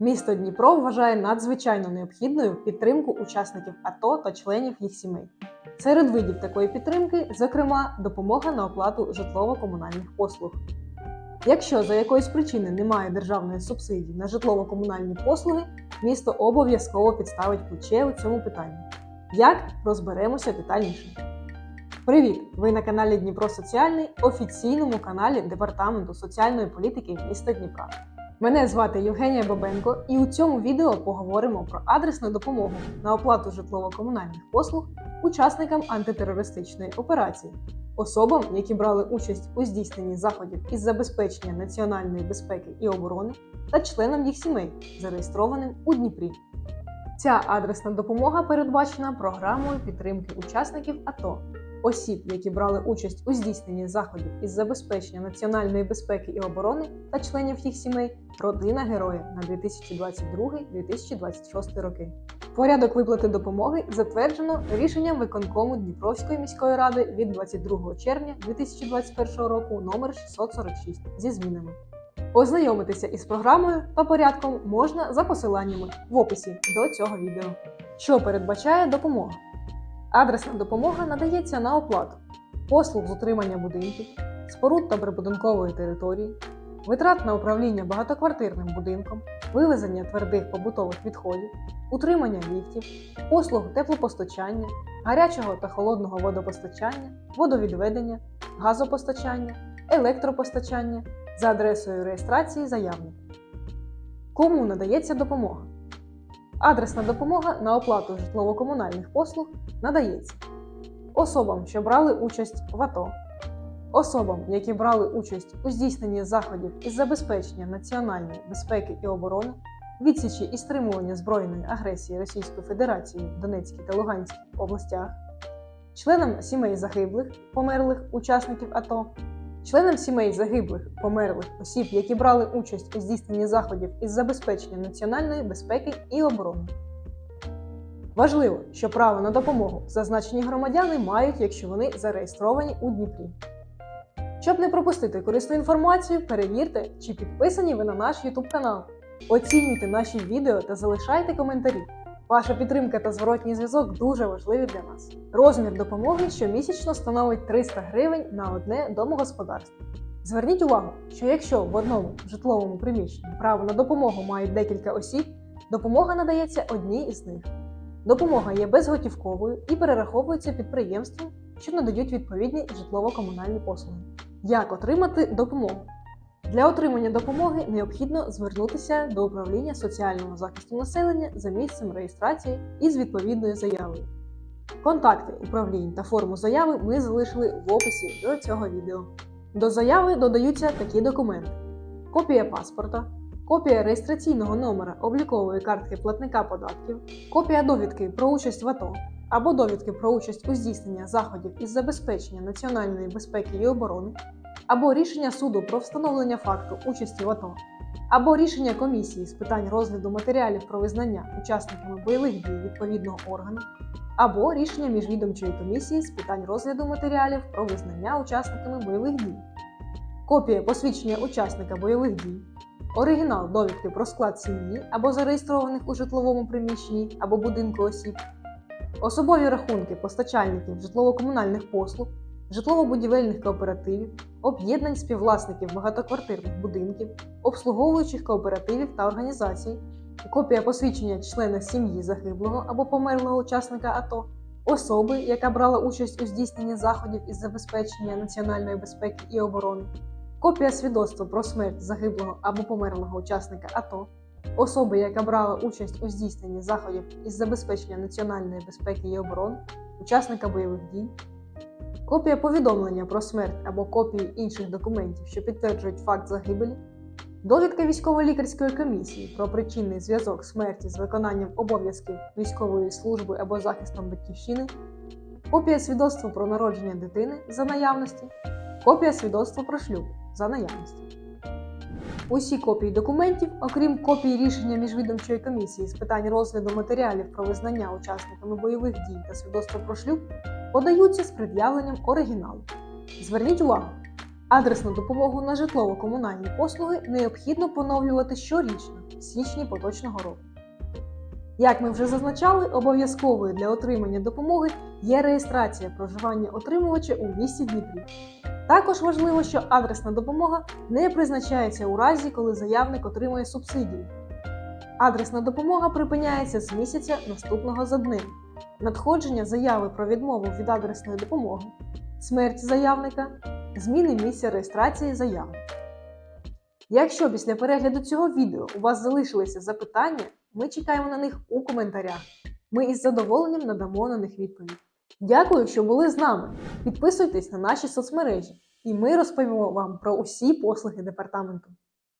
Місто Дніпро вважає надзвичайно необхідною підтримку учасників АТО та членів їх сімей. Серед видів такої підтримки, зокрема, допомога на оплату житлово-комунальних послуг. Якщо за якоїсь причини немає державної субсидії на житлово-комунальні послуги, місто обов'язково підставить плече у цьому питанні. Як розберемося детальніше? Привіт! Ви на каналі Дніпро Соціальний, офіційному каналі Департаменту соціальної політики міста Дніпра. Мене звати Євгенія Бабенко, і у цьому відео поговоримо про адресну допомогу на оплату житлово-комунальних послуг учасникам антитерористичної операції, особам, які брали участь у здійсненні заходів із забезпечення національної безпеки і оборони, та членам їх сімей, зареєстрованим у Дніпрі. Ця адресна допомога передбачена програмою підтримки учасників АТО, осіб, які брали участь у здійсненні заходів із забезпечення національної безпеки і оборони та членів їх сімей Родина героя на 2022-2026 роки. Порядок виплати допомоги затверджено рішенням виконкому Дніпровської міської ради від 22 червня 2021 року номер 646 зі змінами. Ознайомитися із програмою та порядком можна за посиланнями в описі до цього відео. Що передбачає допомога? Адресна допомога надається на оплату послуг з утримання будинків, споруд та прибудинкової території, витрат на управління багатоквартирним будинком, вивезення твердих побутових відходів, утримання ліфтів, послуг теплопостачання, гарячого та холодного водопостачання, водовідведення, газопостачання, електропостачання за адресою реєстрації заявника. Кому надається допомога? Адресна допомога на оплату житлово-комунальних послуг надається особам, що брали участь в АТО, особам, які брали участь у здійсненні заходів із забезпечення національної безпеки і оборони, відсічі і стримування збройної агресії Російської Федерації в Донецькій та Луганській областях, членам сімей загиблих, померлих учасників АТО, членам сімей загиблих, померлих осіб, які брали участь у здійсненні заходів із забезпечення національної безпеки і оборони. Важливо, що право на допомогу зазначені громадяни мають, якщо вони зареєстровані у Дніпрі. Щоб не пропустити корисну інформацію, перевірте, чи підписані ви на наш YouTube канал. Оцінюйте наші відео та залишайте коментарі. Ваша підтримка та зворотній зв'язок дуже важливі для нас. Розмір допомоги щомісячно становить 300 гривень на одне домогосподарство. Зверніть увагу, що якщо в одному житловому приміщенні право на допомогу мають декілька осіб, допомога надається одній із них. Допомога є безготівковою і перераховується підприємствам, що надають відповідні житлово-комунальні послуги. Як отримати допомогу? Для отримання допомоги необхідно звернутися до управління соціального захисту населення за місцем реєстрації із відповідною заявою. Контакти управлінь та форму заяви ми залишили в описі до цього відео. До заяви додаються такі документи: копія паспорта, копія реєстраційного номера облікової картки платника податків, копія довідки про участь в АТО або довідки про участь у здійсненні заходів із забезпечення національної безпеки і оборони, або рішення суду про встановлення факту участі в АТО, або рішення комісії з питань розгляду матеріалів про визнання учасниками бойових дій відповідного органу, або рішення міжвідомчої комісії з питань розгляду матеріалів про визнання учасниками бойових дій, копія посвідчення учасника бойових дій, оригінал довідки про склад сім'ї або зареєстрованих у житловому приміщенні або будинку осіб, особові рахунки постачальників житлово-комунальних послуг, житлово-будівельних кооперативів, об'єднань співвласників багатоквартирних будинків, обслуговуючих кооперативів та організацій, копія посвідчення члена сім'ї загиблого або померлого учасника АТО, особи, яка брала участь у здійсненні заходів із забезпечення національної безпеки і оборони, копія свідоцтва про смерть загиблого або померлого учасника АТО, особи, яка брала участь у здійсненні заходів із забезпечення національної безпеки і оборони, учасника бойових дій, копія повідомлення про смерть або копії інших документів, що підтверджують факт загибелі, довідка військово-лікарської комісії про причинний зв'язок смерті з виконанням обов'язків військової служби або захистом батьківщини, копія свідоцтва про народження дитини за наявності, копія свідоцтва про шлюб за наявності. Усі копії документів, окрім копії рішення міжвідомчої комісії з питань розгляду матеріалів про визнання учасниками бойових дій та свідоцтва про шлюб, подаються з пред'явленням оригіналу. Зверніть увагу, Адресну допомогу на житлово-комунальні послуги необхідно поновлювати щорічно в січні поточного року. Як ми вже зазначали, обов'язковою для отримання допомоги є реєстрація проживання отримувача у місті Дніпрі. Також важливо, що адресна допомога не призначається у разі, коли заявник отримує субсидію. Адресна допомога припиняється з місяця наступного за днем. Надходження заяви про відмову від адресної допомоги, смерть заявника, зміни місця реєстрації заяви. Якщо після перегляду цього відео у вас залишилися запитання, ми чекаємо на них у коментарях. Ми із задоволенням надамо на них відповідь. Дякую, що були з нами. Підписуйтесь на наші соцмережі, і ми розповімо вам про усі послуги департаменту.